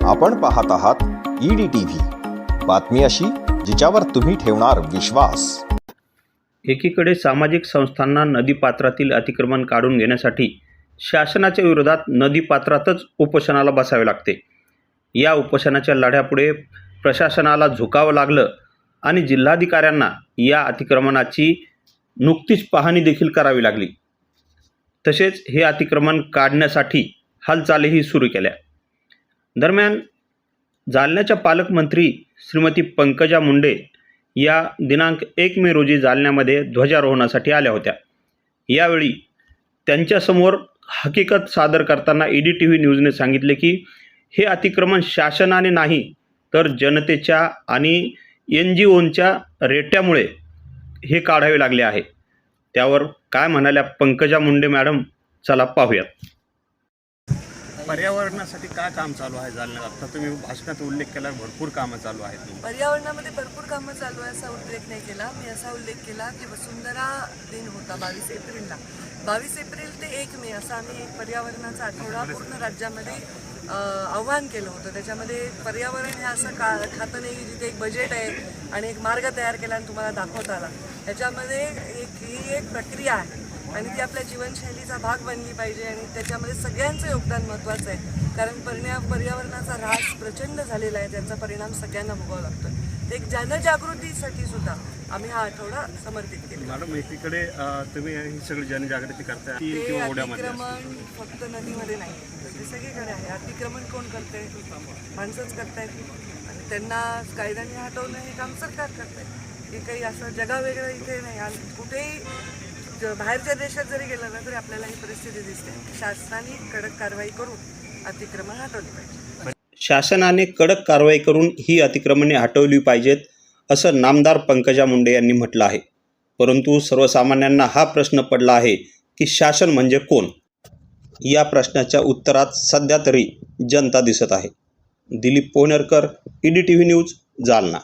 आपण पाहत आहात ईडी टीव्ही बातमी अशी जिच्यावर तुम्ही ठेवणार विश्वास. एकीकडे सामाजिक संस्थांना नदीपात्रातील अतिक्रमण काढून घेण्यासाठी शासनाच्या विरोधात नदीपात्रातच उपोषणाला बसावे लागते. या उपोषणाच्या लढ्यापुढे प्रशासनाला झुकावं लागलं आणि जिल्हाधिकाऱ्यांना या अतिक्रमणाची नुकतीच पाहणी देखील करावी लागली. तसेच हे अतिक्रमण काढण्यासाठी हालचालीही सुरू केल्या. दरम्यान जालन्याच्या पालकमंत्री श्रीमती पंकजा मुंडे या दिनांक एक मे रोजी जालन्यामध्ये ध्वजारोहणासाठी आल्या होत्या. यावेळी त्यांच्यासमोर हकीकत सादर करताना ई डी टी व्ही न्यूजने सांगितले की हे अतिक्रमण शासनाने नाही तर जनतेच्या आणि एन जी ओंच्या रेट्यामुळे हे काढावे लागले आहे. त्यावर काय म्हणाल्या पंकजा मुंडे मॅडम? चला पाहूयात. पर्यावरणासाठी काय काम चालू आहे जालन्यात? आता तुम्ही भाषणात उल्लेख केला भरपूर कामं चालू आहेत. पर्यावरणामध्ये भरपूर कामं चालू आहे असा उल्लेख नाही केला. मी असा उल्लेख केला की वसुंधरा दिन होता बावीस एप्रिलला. बावीस एप्रिल ते एक मे असा आम्ही एक पर्यावरणाचा आठवडा पूर्ण राज्यामध्ये आव्हान केलं होतं. त्याच्यामध्ये पर्यावरण हे असं का खातं नाही जिथे एक बजेट आहे आणि एक मार्ग तयार केला आणि तुम्हाला दाखवता आला. त्याच्यामध्ये एक ही एक प्रक्रिया आहे. आणि ती आपल्या जीवनशैलीचा भाग बनली पाहिजे आणि त्याच्यामध्ये सगळ्यांचं योगदान महत्त्वाचं आहे. कारण पर्या पर्यावरणाचा ऱ्हास प्रचंड झालेला आहे त्याचा परिणाम सगळ्यांना भोगावा लागतो. एक जनजागृतीसाठी सुद्धा आम्ही हा आठवडा समर्पित केला. मॅडम एकीकडे तुम्ही ही सगळी जनजागृती करताय. ती अतिक्रमण फक्त नदीमध्ये नाही. ते सगळीकडे आहे. अतिक्रमण कोण करते माणसंच करतायत. आणि त्यांना कायद्याने हटवणं हे काम सरकार करतंय. हे काही असं जगावेगळं इथे नाही. कुठेही बाहेरच्या देशात जरी गेलं ना तरी आपल्याला ही परिस्थिती दिसते. शासनाने कडक कारवाई करून अतिक्रमण हटवली पाहिजे. शासनाने कडक कारवाई करून ही अतिक्रमणे हटवली पाहिजेत असं नामदार पंकजा मुंडे यांनी म्हटलं आहे. परंतु सर्वसामान्यांना हा प्रश्न पडला आहे की शासन म्हणजे कोण? या प्रश्नाच्या उत्तरात सध्या तरी जनता दिसत आहे. Dilip Pohnerkar E D T V news Jalna.